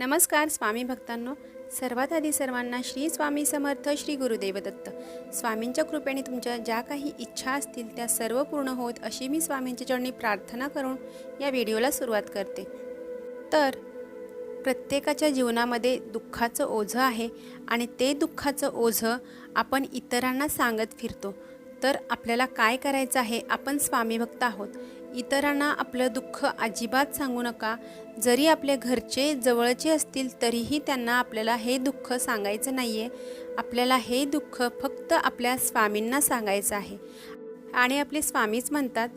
नमस्कार स्वामी भक्तांनो. सर्वात आधी सर्वांना श्री स्वामी समर्थ श्री गुरुदेव दत्त. स्वामींच्या कृपेने तुमच्या ज्या काही इच्छा असतील त्या सर्व पूर्ण होत अशी मी स्वामींच्या चरणी प्रार्थना करून या व्हिडिओला सुरुवात करते. तर प्रत्येकाच्या जीवनामध्ये दुःखाचं ओझं आहे आणि ते दुःखाचं ओझं आपण इतरांना सांगत फिरतो. तर आपल्याला काय करायचं आहे? आपण स्वामी भक्त आहोत. इतरांना आपलं दुःख अजिबात सांगू नका. जरी आपले घरचे जवळचे असतील तरीही त्यांना आपल्याला हे दुःख सांगायचं नाही आहे आपल्याला हे दुःख फक्त आपल्या स्वामींना सांगायचं आहे. आणि आपले स्वामीच म्हणतात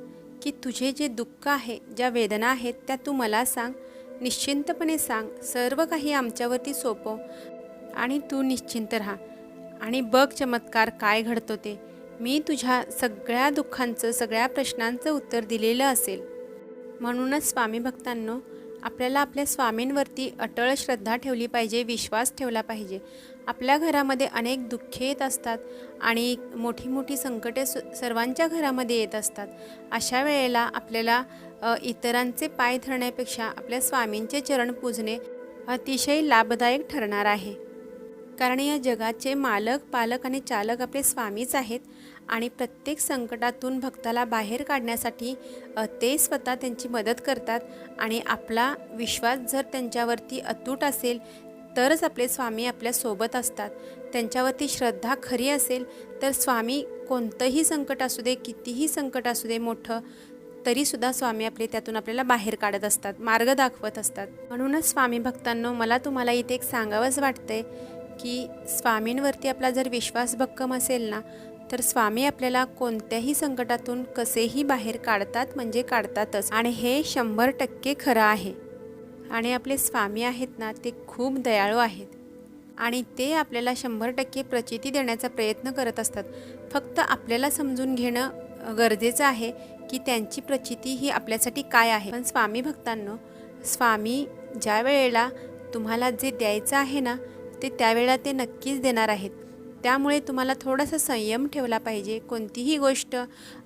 की तुझे जे दुःख आहे ज्या वेदना आहेत त्या तू मला सांग. निश्चिंतपणे सांग. सर्व काही आमच्यावरती सोपव. आणि तू निश्चिंत राहा. आणि बघ चमत्कार काय घडतो ते. मी तुझ्या सगळ्या दुःखांचं सगळ्या प्रश्नांचं उत्तर दिलेलं असेल. म्हणूनच स्वामी भक्तांनो आपल्याला आपल्या स्वामींवरती अटळ श्रद्धा ठेवली पाहिजे विश्वास ठेवला पाहिजे. आपल्या घरामध्ये अनेक दुःखे येत असतात आणि मोठी मोठी संकटे सु सर्वांच्या घरामध्ये येत असतात. अशा वेळेला आपल्याला इतरांचे पाय धरण्यापेक्षा आपल्या स्वामींचे चरण पूजणे अतिशय लाभदायक ठरणार आहे. कारण या जगाचे मालक पालक आणि चालक आपले स्वामीच आहेत. आणि प्रत्येक संकटातून भक्ताला बाहेर काढण्यासाठी ते स्वतः त्यांची मदत करतात आणि आपला विश्वास जर त्यांच्यावरती अतूट असेल तरच आपले स्वामी आपल्यासोबत असतात. त्यांच्यावरती श्रद्धा खरी असेल तर स्वामी कोणतंही संकट असू दे कितीही संकट असू दे मोठं तरीसुद्धा स्वामी आपले त्यातून आपल्याला बाहेर काढत असतात मार्ग दाखवत असतात. म्हणूनच स्वामी भक्तांनो मला तुम्हाला इथे एक सांगावंच वाटतंय की स्वामींवरती आपला जर विश्वास भक्कम असेल ना तर स्वामी आपल्याला कोणत्याही संकटातून कसेही बाहेर काढतात म्हणजे काढतातच. आणि हे शंभर टक्के खरं आहे. आणि आपले स्वामी आहेत ना ते खूप दयाळू आहेत. आणि ते आपल्याला शंभर टक्के प्रचिती देण्याचा प्रयत्न करत असतात. फक्त आपल्याला समजून घेणं गरजेचं आहे की त्यांची प्रचिती ही आपल्यासाठी काय आहे. पण स्वामी भक्तांनो स्वामी ज्या वेळेला तुम्हाला जे द्यायचं आहे ना ते त्यावेळेला ते नक्कीच देणार आहेत. त्यामुळे तुम्हाला थोडासा संयम ठेवला पाहिजे. कोणतीही गोष्ट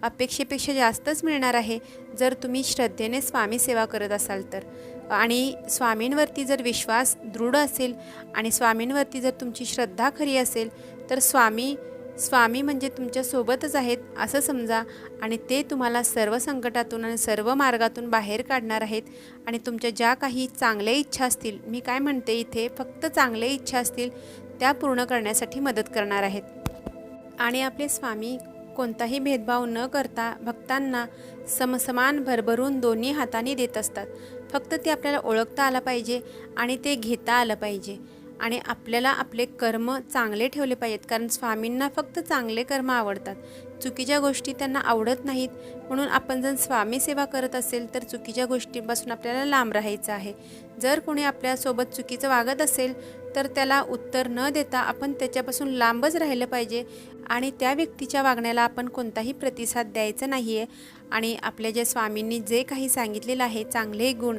अपेक्षेपेक्षा जास्तच मिळणार आहे जर तुम्ही श्रद्धेने स्वामी सेवा करत असाल तर. आणि स्वामींवरती जर विश्वास दृढ असेल आणि स्वामींवरती जर तुमची श्रद्धा खरी असेल तर स्वामी स्वामी म्हणजे तुमच्यासोबतच आहेत असं समजा आणि ते तुम्हाला सर्व संकटातून आणि सर्व मार्गातून बाहेर काढणार आहेत. आणि तुमच्या ज्या काही चांगल्या इच्छा असतील मी काय म्हणते इथे फक्त चांगल्या इच्छा असतील त्या पूर्ण करण्यासाठी मदत करणार आहेत. आणि आपले स्वामी कोणताही भेदभाव न करता भक्तांना समसमान भरभरून दोन्ही हाताने देत असतात. फक्त ते आपल्याला ओळखता आलं पाहिजे आणि ते घेता आलं पाहिजे. आणि आपल्याला आपले कर्म चांगले ठेवले पाहिजेत कारण स्वामींना फक्त चांगले कर्म आवडतात. चुकीच्या गोष्टी त्यांना आवडत नाहीत म्हणून आपण जर स्वामी सेवा करत असेल तर चुकीच्या गोष्टींपासून आपल्याला लांब राहायचं आहे. जर कोणी आपल्यासोबत चुकीचं वागत असेल तर त्याला उत्तर न देता आपण त्याच्यापासून लांबच राहिलं पाहिजे आणि त्या व्यक्तीच्या वागण्याला आपण कोणताही प्रतिसाद द्यायचा नाही आहे आणि आपल्या ज्या स्वामींनी जे काही सांगितलेलं आहे चांगले गुण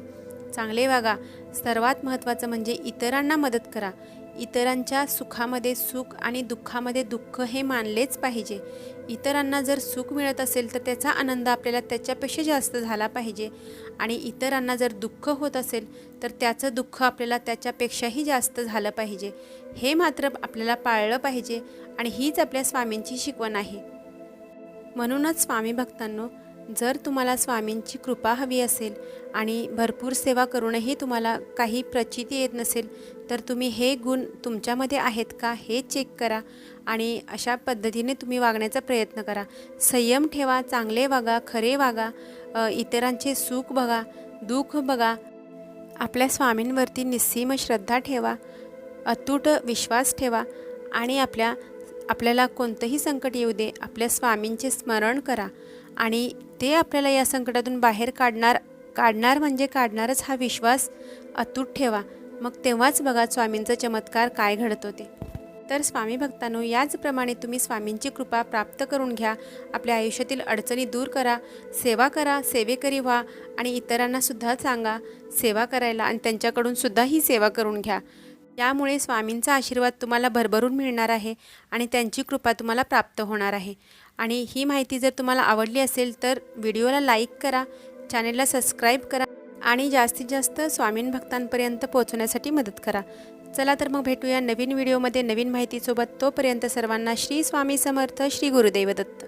चांगले वागा सर्वात महत्त्वाचं म्हणजे इतरांना मदत करा. इतरांच्या सुखामध्ये सुख आणि दुःखामध्ये दुःख हे मानलेच पाहिजे. इतरांना जर सुख मिळत असेल तर त्याचा आनंद आपल्याला त्याच्यापेक्षा जास्त झाला पाहिजे. आणि इतरांना जर दुःख होत असेल तर त्याचं दुःख आपल्याला त्याच्यापेक्षाही जास्त झालं पाहिजे. हे मात्र आपल्याला पाळलं पाहिजे आणि हीच आपल्या स्वामींची शिकवण आहे. म्हणूनच स्वामी भक्तांनो जर तुम्हाला स्वामींची कृपा हवी असेल आणि भरपूर सेवा करूनही तुम्हाला काही प्रचिती येत नसेल तर तुम्ही हे गुण तुमच्यामध्ये आहेत का हे चेक करा आणि अशा पद्धतीने तुम्ही वागण्याचा प्रयत्न करा. संयम ठेवा चांगले वागा खरे वागा इतरांचे सुख बघा दुःख बघा. आपल्या स्वामींवरती निस्सीम श्रद्धा ठेवा अतूट विश्वास ठेवा आणि आपल्या आपल्याला कोणतंही संकट येऊ दे आपल्या स्वामींचे स्मरण करा. आणि ते आपल्याला या संकटातून बाहेर काढणार काढणार म्हणजे काढणारच हा विश्वास अतूट ठेवा. मग तेव्हाच बघा स्वामींचा चमत्कार काय घडतो ते तर स्वामी भक्तांनो याचप्रमाणे तुम्ही स्वामींची कृपा प्राप्त करून घ्या. आपल्या आयुष्यातील अडचणी दूर करा सेवा करा सेवेकरी व्हा आणि इतरांनासुद्धा सांगा सेवा करायला आणि त्यांच्याकडून सुद्धा ही सेवा करून घ्या. यामुळे स्वामींचा आशीर्वाद तुम्हाला भरभरून मिळणार आहे आणि त्यांची कृपा तुम्हाला प्राप्त होणार आहे. आणि ही माहिती जर तुम्हाला आवडली असेल तर व्हिडिओला लाईक करा चॅनेलला सबस्क्राईब करा आणि जास्तीत जास्त स्वामीन भक्तांपर्यंत पोहोचवण्यासाठी मदत करा. चला तर मग भेटूया नवीन व्हिडिओमध्ये नवीन माहितीसोबत. तोपर्यंत सर्वांना श्री स्वामी समर्थ श्री गुरुदेव दत्त.